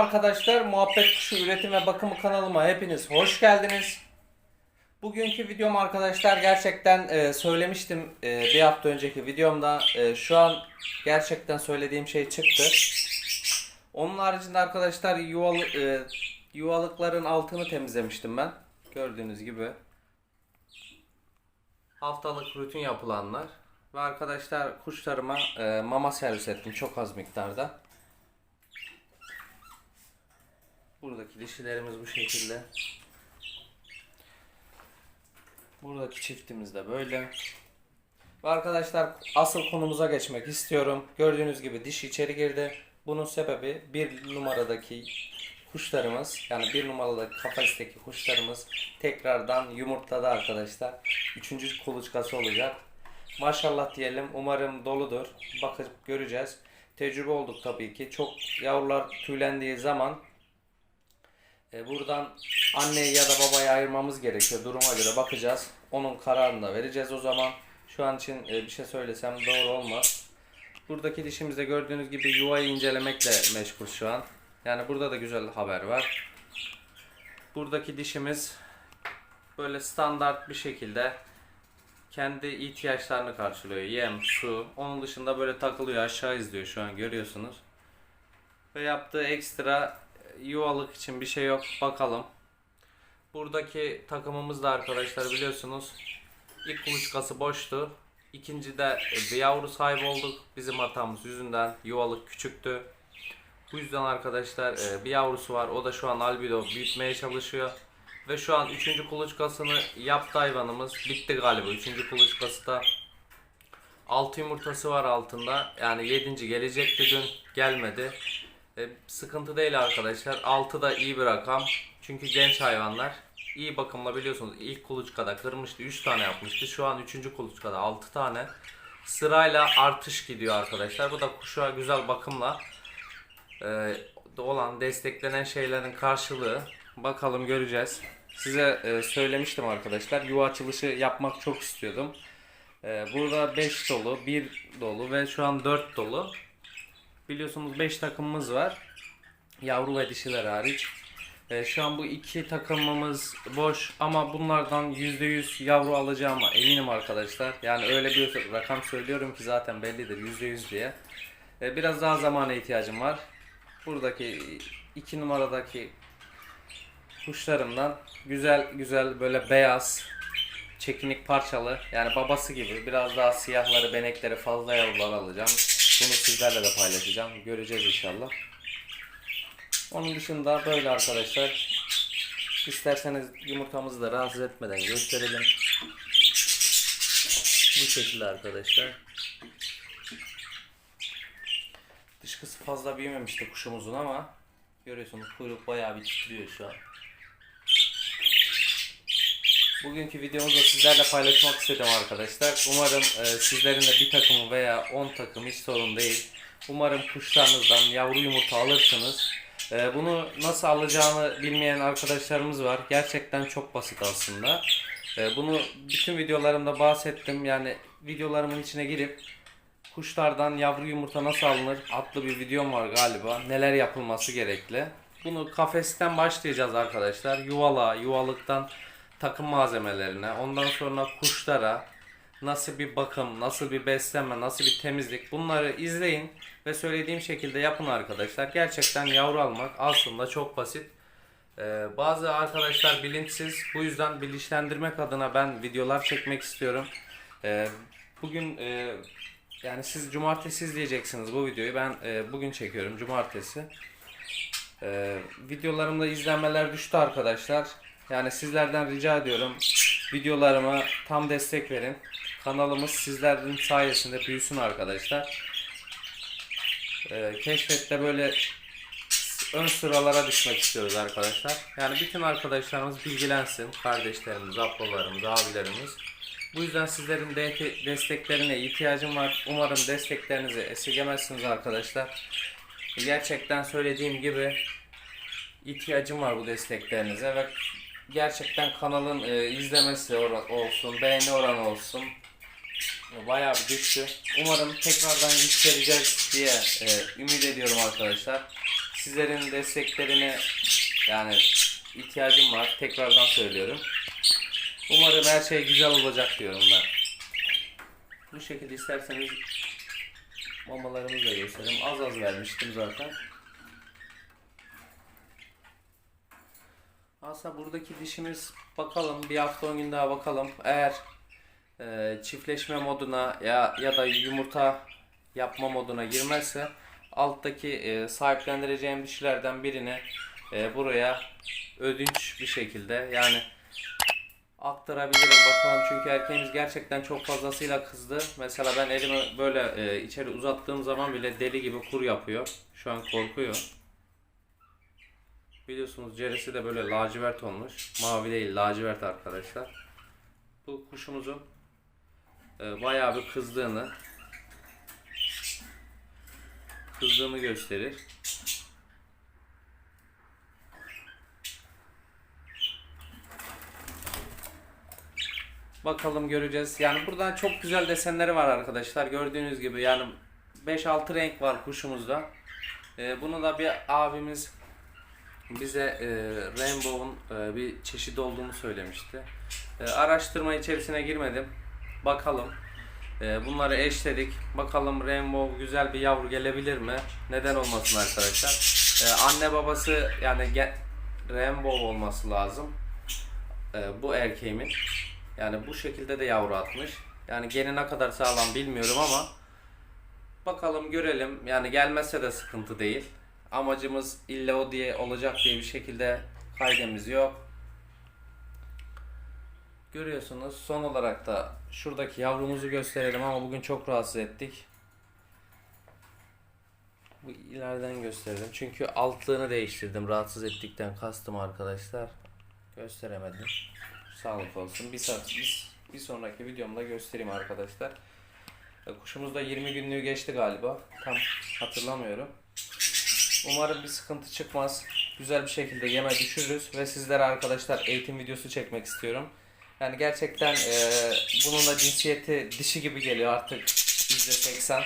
arkadaşlar. Muhabbet Kuşu Üretim ve Bakımı kanalıma hepiniz hoş geldiniz. Bugünkü videom arkadaşlar gerçekten e, söylemiştim e, bir hafta önceki videomda. E, şu an gerçekten söylediğim şey çıktı. Onun haricinde arkadaşlar yuvalı, e, yuvalıkların altını temizlemiştim ben. Gördüğünüz gibi. Haftalık rutin yapılanlar. Ve arkadaşlar kuşlarıma e, mama servis ettim çok az miktarda. Buradaki dişilerimiz bu şekilde. Buradaki çiftimiz de böyle. Ve arkadaşlar asıl konumuza geçmek istiyorum. Gördüğünüz gibi dişi içeri girdi. Bunun sebebi bir numaradaki kuşlarımız yani bir numaradaki kafesteki kuşlarımız tekrardan yumurtladı arkadaşlar. Üçüncü kuluçkası olacak. Maşallah diyelim. Umarım doludur. Bakıp göreceğiz. Tecrübe olduk tabii ki. Çok yavrular tüylendiği zaman e, buradan anneyi ya da babayı ayırmamız gerekiyor. Duruma göre bakacağız. Onun kararını da vereceğiz o zaman. Şu an için e, bir şey söylesem doğru olmaz. Buradaki dişimizde gördüğünüz gibi yuvayı incelemekle meşgul şu an. Yani burada da güzel haber var. Buradaki dişimiz böyle standart bir şekilde kendi ihtiyaçlarını karşılıyor. Yem, su. Onun dışında böyle takılıyor aşağı izliyor şu an görüyorsunuz. Ve yaptığı ekstra yuvalık için bir şey yok. Bakalım. Buradaki takımımız da arkadaşlar biliyorsunuz ilk kuluçkası boştu. İkincide e, bir yavru sahibi olduk. Bizim hatamız yüzünden yuvalık küçüktü. Bu yüzden arkadaşlar e, bir yavrusu var. O da şu an albido büyütmeye çalışıyor. Ve şu an üçüncü kuluçkasını yaptı hayvanımız. Bitti galiba. Üçüncü kuluçkası da 6 yumurtası var altında. Yani 7. gelecekti dün. Gelmedi. E, sıkıntı değil arkadaşlar. 6 da iyi bir rakam. Çünkü genç hayvanlar. İyi bakımla biliyorsunuz ilk kuluçkada kırmıştı. 3 tane yapmıştı. Şu an 3. kuluçkada 6 tane. Sırayla artış gidiyor arkadaşlar. Bu da kuşa güzel bakımla e, olan desteklenen şeylerin karşılığı. Bakalım göreceğiz. Size e, söylemiştim arkadaşlar. Yuva açılışı yapmak çok istiyordum. E, burada 5 dolu, 1 dolu ve şu an 4 dolu. Biliyorsunuz 5 takımımız var. Yavru ve dişiler hariç. E, şu an bu iki takımımız boş ama bunlardan %100 yavru alacağıma eminim arkadaşlar. Yani öyle bir rakam söylüyorum ki zaten bellidir %100 diye. E, biraz daha zamana ihtiyacım var. Buradaki iki numaradaki kuşlarımdan güzel güzel böyle beyaz çekinik parçalı yani babası gibi biraz daha siyahları benekleri fazla yavrular alacağım. Bunu sizlerle de paylaşacağım. Göreceğiz inşallah. Onun dışında böyle arkadaşlar. İsterseniz yumurtamızı da rahatsız etmeden gösterelim. Bu şekilde arkadaşlar. Dışkısı fazla büyümemişti kuşumuzun ama görüyorsunuz kuyruk bayağı bir titriyor şu an. Bugünkü videomuzu da sizlerle paylaşmak istedim arkadaşlar. Umarım e, sizlerin de bir takımı veya 10 takım hiç sorun değil. Umarım kuşlarınızdan yavru yumurta alırsınız. E, bunu nasıl alacağını bilmeyen arkadaşlarımız var. Gerçekten çok basit aslında. E, bunu bütün videolarımda bahsettim. Yani videolarımın içine girip kuşlardan yavru yumurta nasıl alınır adlı bir videom var galiba. Neler yapılması gerekli. Bunu kafesten başlayacağız arkadaşlar. Yuvala, yuvalıktan takım malzemelerine, ondan sonra kuşlara nasıl bir bakım, nasıl bir beslenme, nasıl bir temizlik bunları izleyin ve söylediğim şekilde yapın arkadaşlar. Gerçekten yavru almak aslında çok basit. Ee, bazı arkadaşlar bilinçsiz. Bu yüzden bilinçlendirmek adına ben videolar çekmek istiyorum. Ee, bugün e, yani siz cumartesi izleyeceksiniz bu videoyu. Ben e, bugün çekiyorum cumartesi. Ee, videolarımda izlenmeler düştü arkadaşlar. Yani sizlerden rica ediyorum videolarıma tam destek verin. Kanalımız sizlerin sayesinde büyüsün arkadaşlar. Ee, keşfette böyle ön sıralara düşmek istiyoruz arkadaşlar. Yani bütün arkadaşlarımız bilgilensin. Kardeşlerimiz, ablalarımız, abilerimiz. Bu yüzden sizlerin de- desteklerine ihtiyacım var. Umarım desteklerinizi esirgemezsiniz arkadaşlar. Gerçekten söylediğim gibi ihtiyacım var bu desteklerinize ve gerçekten kanalın e, izlemesi ora- olsun, beğeni oranı olsun bayağı bir düştü. Umarım tekrardan yükseleceğiz diye e, ümit ediyorum arkadaşlar. Sizlerin desteklerine yani ihtiyacım var. Tekrardan söylüyorum. Umarım her şey güzel olacak diyorum ben. Bu şekilde isterseniz mamalarımızı da göstereyim. Az az vermiştim zaten. Aslında buradaki dişimiz bakalım bir hafta 10 gün daha bakalım. Eğer e, çiftleşme moduna ya ya da yumurta yapma moduna girmezse alttaki e, sahiplendireceğim dişilerden birini e, buraya ödünç bir şekilde yani aktarabilirim bakalım çünkü erkeğimiz gerçekten çok fazlasıyla kızdı. Mesela ben elimi böyle e, içeri uzattığım zaman bile deli gibi kur yapıyor. Şu an korkuyor. Biliyorsunuz cerisi de böyle lacivert olmuş. Mavi değil lacivert arkadaşlar. Bu kuşumuzun e, bayağı bir kızdığını kızdığını gösterir. Bakalım göreceğiz. Yani burada çok güzel desenleri var arkadaşlar. Gördüğünüz gibi yani 5-6 renk var kuşumuzda. E, bunu da bir abimiz bize e, Rainbow'un e, bir çeşidi olduğunu söylemişti. E, araştırma içerisine girmedim. Bakalım. E, bunları eşledik. Bakalım Rainbow güzel bir yavru gelebilir mi? Neden olmasın arkadaşlar? E, anne babası yani ge- Rainbow olması lazım. E, bu erkeğimin. Yani bu şekilde de yavru atmış. Yani geni ne kadar sağlam bilmiyorum ama bakalım görelim. Yani gelmezse de sıkıntı değil. Amacımız illa o diye olacak diye bir şekilde kaydımız yok. Görüyorsunuz. Son olarak da şuradaki yavrumuzu gösterelim ama bugün çok rahatsız ettik. Bu ileriden gösterelim. Çünkü altlığını değiştirdim. Rahatsız ettikten kastım arkadaşlar. Gösteremedim. Sağlık olsun. Bir saat bir, bir sonraki videomda göstereyim arkadaşlar. Kuşumuz da 20 günlüğü geçti galiba. Tam hatırlamıyorum. Umarım bir sıkıntı çıkmaz. Güzel bir şekilde yeme düşürürüz ve sizlere arkadaşlar eğitim videosu çekmek istiyorum. Yani gerçekten e, bunun da cinsiyeti dişi gibi geliyor artık %80.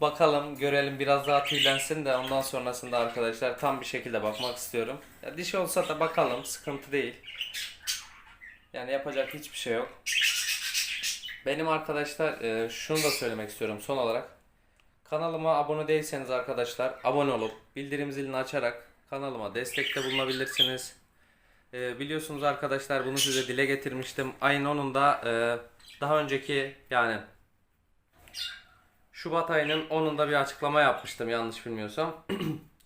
Bakalım görelim biraz daha tüylensin de ondan sonrasında arkadaşlar tam bir şekilde bakmak istiyorum. Ya dişi olsa da bakalım sıkıntı değil. Yani yapacak hiçbir şey yok. Benim arkadaşlar e, şunu da söylemek istiyorum son olarak. Kanalıma abone değilseniz arkadaşlar abone olup bildirim zilini açarak kanalıma destekte bulunabilirsiniz. E, biliyorsunuz arkadaşlar bunu size dile getirmiştim. Ayın 10'unda e, daha önceki yani Şubat ayının 10'unda bir açıklama yapmıştım yanlış bilmiyorsam.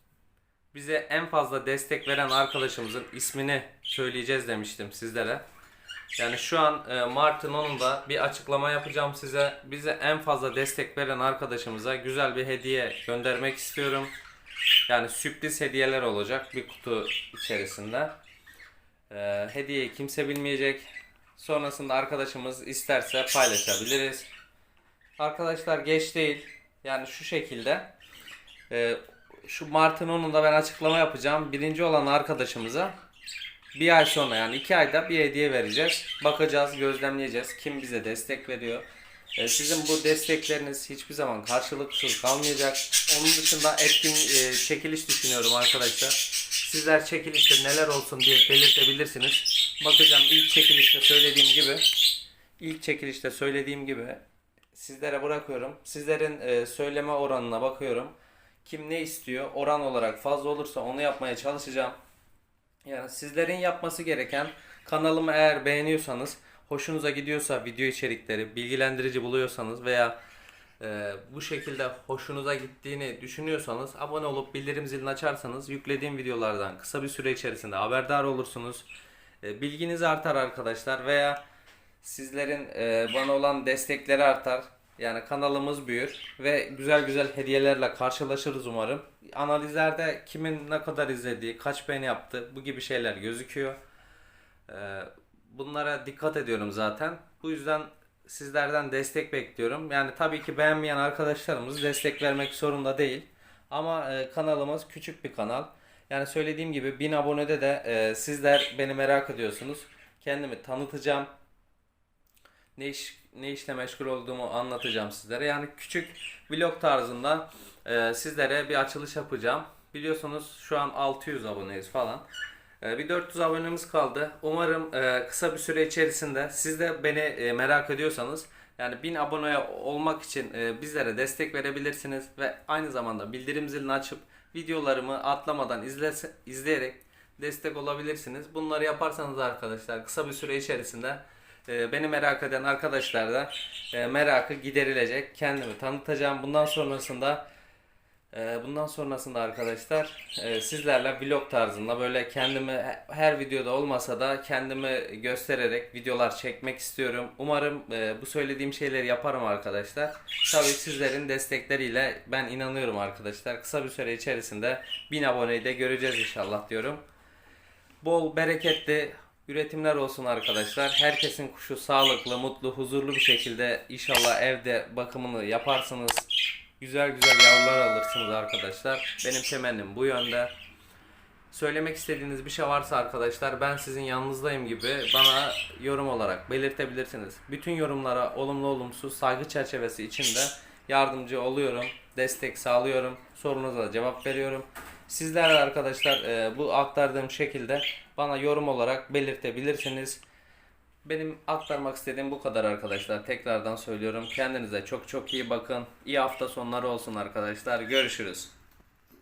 Bize en fazla destek veren arkadaşımızın ismini söyleyeceğiz demiştim sizlere. Yani şu an e, Mart'ın 10'unda bir açıklama yapacağım size. Bize en fazla destek veren arkadaşımıza güzel bir hediye göndermek istiyorum. Yani sürpriz hediyeler olacak bir kutu içerisinde. E, hediyeyi kimse bilmeyecek. Sonrasında arkadaşımız isterse paylaşabiliriz. Arkadaşlar geç değil. Yani şu şekilde. e, şu Mart'ın 10'unda ben açıklama yapacağım. Birinci olan arkadaşımıza bir ay sonra yani iki ayda bir hediye vereceğiz. Bakacağız, gözlemleyeceğiz. Kim bize destek veriyor. Ee, sizin bu destekleriniz hiçbir zaman karşılıksız kalmayacak. Onun dışında etkin e, çekiliş düşünüyorum arkadaşlar. Sizler çekilişte neler olsun diye belirtebilirsiniz. Bakacağım ilk çekilişte söylediğim gibi ilk çekilişte söylediğim gibi sizlere bırakıyorum. Sizlerin e, söyleme oranına bakıyorum. Kim ne istiyor? Oran olarak fazla olursa onu yapmaya çalışacağım. Yani sizlerin yapması gereken kanalımı eğer beğeniyorsanız, hoşunuza gidiyorsa video içerikleri, bilgilendirici buluyorsanız veya e, bu şekilde hoşunuza gittiğini düşünüyorsanız abone olup bildirim zilini açarsanız yüklediğim videolardan kısa bir süre içerisinde haberdar olursunuz. E, bilginiz artar arkadaşlar veya sizlerin e, bana olan destekleri artar. Yani kanalımız büyür ve güzel güzel hediyelerle karşılaşırız umarım. Analizlerde kimin ne kadar izlediği, kaç beğeni yaptı bu gibi şeyler gözüküyor. Ee, bunlara dikkat ediyorum zaten. Bu yüzden sizlerden destek bekliyorum. Yani tabii ki beğenmeyen arkadaşlarımız destek vermek zorunda değil. Ama e, kanalımız küçük bir kanal. Yani söylediğim gibi 1000 abonede de e, sizler beni merak ediyorsunuz. Kendimi tanıtacağım ne iş ne işle meşgul olduğumu anlatacağım sizlere. Yani küçük vlog tarzında e, sizlere bir açılış yapacağım. Biliyorsunuz şu an 600 aboneyiz falan. Ee, bir 400 abonemiz kaldı. Umarım e, kısa bir süre içerisinde siz de beni e, merak ediyorsanız yani 1000 aboneye olmak için e, bizlere destek verebilirsiniz ve aynı zamanda bildirim zilini açıp videolarımı atlamadan izlese, izleyerek destek olabilirsiniz. Bunları yaparsanız arkadaşlar kısa bir süre içerisinde e, beni merak eden arkadaşlar da e, merakı giderilecek. Kendimi tanıtacağım. Bundan sonrasında ee, Bundan sonrasında arkadaşlar e, sizlerle vlog tarzında böyle kendimi he- her videoda olmasa da kendimi göstererek videolar çekmek istiyorum. Umarım e, bu söylediğim şeyleri yaparım arkadaşlar. Tabii sizlerin destekleriyle ben inanıyorum arkadaşlar. Kısa bir süre içerisinde 1000 aboneyi de göreceğiz inşallah diyorum. Bol bereketli üretimler olsun arkadaşlar. Herkesin kuşu sağlıklı, mutlu, huzurlu bir şekilde inşallah evde bakımını yaparsınız. Güzel güzel yavrular alırsınız arkadaşlar. Benim temennim bu yönde. Söylemek istediğiniz bir şey varsa arkadaşlar ben sizin yanınızdayım gibi bana yorum olarak belirtebilirsiniz. Bütün yorumlara olumlu olumsuz saygı çerçevesi içinde yardımcı oluyorum. Destek sağlıyorum. Sorunuza cevap veriyorum. Sizler arkadaşlar e, bu aktardığım şekilde bana yorum olarak belirtebilirsiniz. Benim aktarmak istediğim bu kadar arkadaşlar. Tekrardan söylüyorum. Kendinize çok çok iyi bakın. İyi hafta sonları olsun arkadaşlar. Görüşürüz.